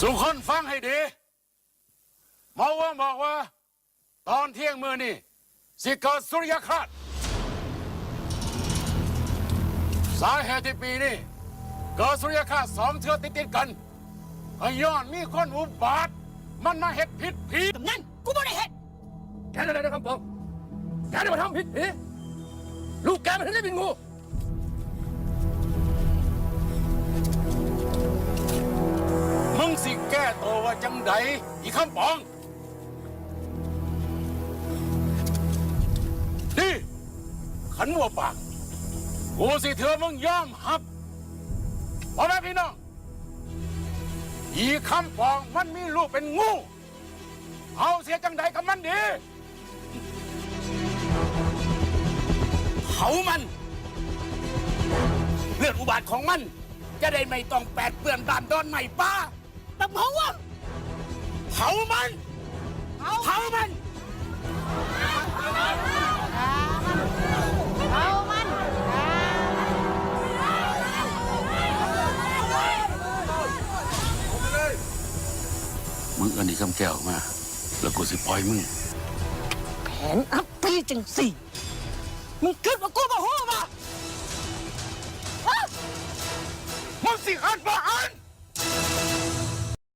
สุคนฟังให้ดีหมอว่าบอกว่า ตอนเที่ยงมือนี่สิเกิดสุริยคราสสาเหตุที่ปีนี้เกิดสุริยคราสสองเทือติดติดๆกันไอ้ย้อนมีคนอุบาท มันมาเห็ดผิดผีกำนันกูไม่ได้เห็นแกนั่นแหละนะคำปองแกได้มาทำผิดผีลูกแกมันถึงได้เป็นงู ตัวว่าจังใดอีคำปองนี่ขันมัวปาก กูสิเถือมึงยอมหับพ่อแม่พี่น้อง อีคำปองมันมีลูกเป็นงู เอาเสียจังใดกับมันดีเผามัน เลือดอุบาทของมัน จะได้ไม่ต้องแปดเปื้อนบ้านดอนใหม่ป้า แต่เผาว่าเผามันเผามันเอามันมึงเอันนี้คำแก้วมา แล้วกูสิปล่อยมึง แผนอัพปีจังสี่ มึงคิดว่ากูมาหัวมามึงสิอันบ่อัน